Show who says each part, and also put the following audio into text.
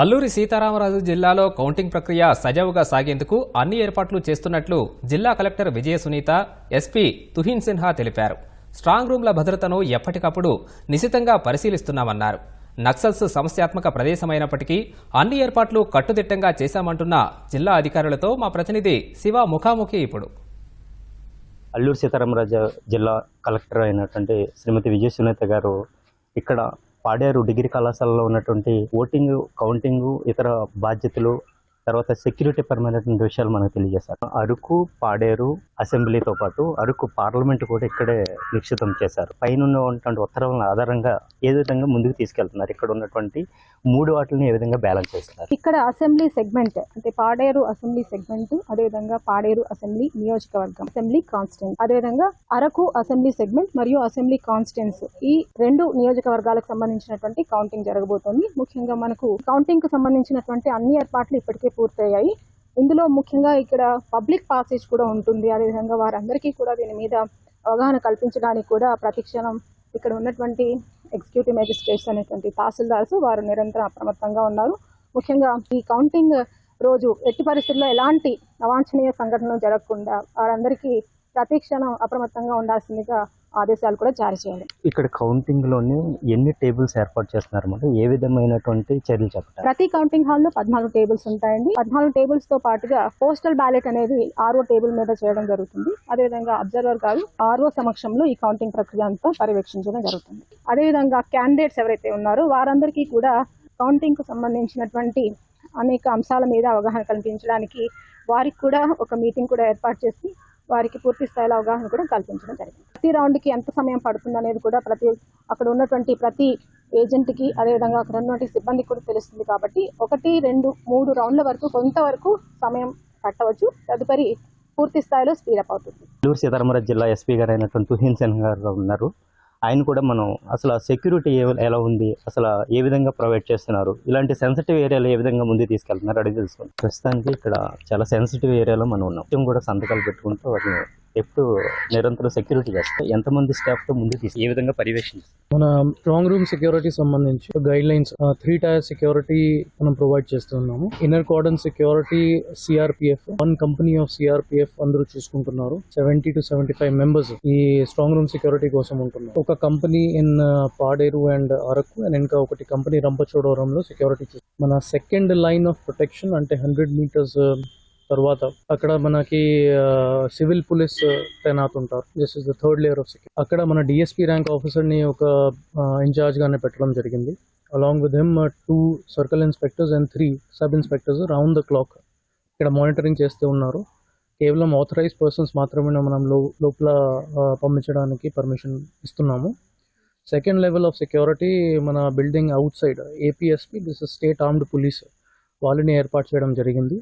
Speaker 1: అల్లూరి సీతారామరాజు జిల్లాలో కౌంటింగ్ ప్రక్రియ సజావుగా సాగేందుకు అన్ని ఏర్పాట్లు చేస్తున్నట్లు జిల్లా కలెక్టర్ విజయ సునీత ఎస్పీ తుహిన్ సిన్హా తెలిపారు. స్ట్రాంగ్ రూమ్ల భద్రతను ఎప్పటికప్పుడు నిశితంగా పరిశీలిస్తున్నామన్నారు. నక్సల్స్ సమస్యాత్మక ప్రదేశమైనప్పటికీ అన్ని ఏర్పాట్లు కట్టుదిట్టంగా చేశామంటున్న జిల్లా అధికారులతో మా ప్రతినిధి శివ ముఖాముఖి ఇప్పుడు.
Speaker 2: అల్లూరు సీతారామరాజు జిల్లా కలెక్టర్ అయినటువంటి శ్రీమతి విజయ సునీత గారు ఇక్కడ పాడేరు డిగ్రీ కళాశాలలో ఉన్నటువంటి ఓటింగ్ కౌంటింగ్ ఇతర బాధ్యతలు తర్వాత సెక్యూరిటీ పరమైనటువంటి విషయాలు మనకు తెలియజేశారు. అరకు పాడేరు అసెంబ్లీతో పాటు అరకు పార్లమెంట్ కూడా ఇక్కడే నిక్షితం చేశారు. పైన ఉన్నటువంటి ఉత్తర్వుల ఆధారంగా ఏ విధంగా ముందుకు తీసుకెళ్తున్నారు? ఇక్కడ ఉన్నటువంటి మూడు వాటిని ఏ విధంగా బ్యాలెన్స్ చేస్తున్నారు?
Speaker 3: ఇక్కడ అసెంబ్లీ సెగ్మెంట్ అంటే పాడేరు అసెంబ్లీ సెగ్మెంట్ అదేవిధంగా పాడేరు అసెంబ్లీ నియోజకవర్గం అసెంబ్లీ కాన్స్టిట్యూన్స్ అదేవిధంగా అరకు అసెంబ్లీ సెగ్మెంట్ మరియు అసెంబ్లీ కాన్స్టెన్స్ ఈ రెండు నియోజకవర్గాలకు సంబంధించినటువంటి కౌంటింగ్ జరగబోతోంది. ముఖ్యంగా మనకు కౌంటింగ్కు సంబంధించినటువంటి అన్ని ఏర్పాట్లు ఇప్పటికే పూర్తయ్యాయి. ఇందులో ముఖ్యంగా ఇక్కడ పబ్లిక్ పాసేజ్ కూడా ఉంటుంది. అదేవిధంగా వారందరికీ కూడా దీని మీద అవగాహన కల్పించడానికి కూడా ప్రతిక్షణం ఇక్కడ ఉన్నటువంటి ఎగ్జిక్యూటివ్ మెజిస్ట్రేట్స్ అనేటువంటి తహసీల్దార్స్ వారు నిరంతరం అప్రమత్తంగా ఉన్నారు. ముఖ్యంగా ఈ కౌంటింగ్ రోజు ఎట్టి పరిస్థితుల్లో ఎలాంటి అవాంఛనీయ సంఘటనలు జరగకుండా వారందరికీ ప్రతిక్షణం అప్రమత్తంగా ఉండాల్సిందిగా ఆదేశాలు కూడా జారీ చేయాలి
Speaker 2: ఇక్కడ కౌంటింగ్లోనే ఎన్ని టేబుల్స్ ఏర్పాటు చేస్తున్నారు అంటే ఏ విధమైనటువంటి చర్యలు చెప్తారు
Speaker 3: ప్రతి కౌంటింగ్ హాల్లో పద్నాలుగు టేబుల్స్ ఉంటాయండి. పద్నాలుగు టేబుల్స్తో పాటుగా పోస్టల్ బ్యాలెట్ అనేది ఆర్ఓ టేబుల్ మీద చేయడం జరుగుతుంది. అదేవిధంగా అబ్జర్వర్ గారు ఆర్ఓ సమక్షంలో ఈ కౌంటింగ్ ప్రక్రియ అంతా పర్యవేక్షించడం జరుగుతుంది. అదేవిధంగా క్యాండిడేట్స్ ఎవరైతే ఉన్నారో వారందరికీ కూడా కౌంటింగ్కు సంబంధించినటువంటి అనేక అంశాల మీద అవగాహన కల్పించడానికి వారికి కూడా ఒక మీటింగ్ కూడా ఏర్పాటు చేసి వారికి పూర్తి స్థాయిలో అవగాహన కూడా కల్పించడం జరిగింది. ప్రతి రౌండ్కి ఎంత సమయం పడుతుంది అనేది కూడా ప్రతి అక్కడ ఉన్నటువంటి ప్రతి ఏజెంట్కి అదేవిధంగా అక్కడ ఉన్నటువంటి సిబ్బందికి కూడా తెలుస్తుంది కాబట్టి ఒకటి రెండు మూడు రౌండ్ల వరకు కొంతవరకు సమయం పట్టవచ్చు. తదుపరి పూర్తి స్థాయిలో స్పీడప్ అవుతుంది.
Speaker 2: అల్లూరు సీతారామరాజు జిల్లా ఎస్పీ గారు అయినటువంటి తుహీన్ సెన్ గారు ఉన్నారు. ఆయన కూడా మనం అసలు సెక్యూరిటీ ఎలా ఉంది అసలు ఏ విధంగా ప్రొవైడ్ చేస్తున్నారు ఇలాంటి సెన్సిటివ్ ఏరియాలో ఏ విధంగా ముందుకు తీసుకెళ్తున్నారు అడిగి తెలుసుకోండి ప్రస్తుతానికి ఇక్కడ చాలా సెన్సిటివ్ ఏరియాలో మనం ఉన్నాం. కూడా సంతకాలు పెట్టుకుంటూ వాటిని ఎప్పుడు నిరంతరం సెక్యూరిటీ చేస్తారు ఎంతమంది స్టాఫ్తో ముందు తీసి ఏ విధంగా పర్యవేక్షిస్తారు
Speaker 4: మన స్ట్రాంగ్ రూమ్ సెక్యూరిటీ సంబంధించి guidelines three tier security మనం ప్రొవైడ్ చేస్తున్నాము. Inner cordon security CRPF one company of CRPF అందరూ చూసుకుంటున్నారు. Seventy two seventy five members ఈ స్ట్రాంగ్ రూమ్ సెక్యూరిటీ కోసం ఉంటున్నారు. ఒక company in Paderu and Araku and ఇంకా ఒకటి కంపెనీ రంపచోడవరంలో సెక్యూరిటీ మన సెకండ్ లైన్ ఆఫ్ ప్రొటెక్షన్ అంటే హండ్రెడ్ మీటర్స్ తర్వాత అక్కడ మనకి సివిల్ పోలీస్ తైనాత్ ఉంటారు. This is the third layer of security అక్కడ మన డిఎస్పీ ర్యాంక్ ఆఫీసర్ని ఒక ఇన్ఛార్జ్గానే పెట్టడం జరిగింది. Along with him two circle inspectors and three sub inspectors round the clock ఇక్కడ మానిటరింగ్ చేస్తూ ఉన్నారు. కేవలం ఆథరైజ్ పర్సన్స్ మాత్రమే మనం లో లోపల పంపించడానికి పర్మిషన్ ఇస్తున్నాము. సెకండ్ లెవెల్ ఆఫ్ సెక్యూరిటీ మన building outside APSP this is state armed police వాళ్ళని ఏర్పాటు చేయడం జరిగింది.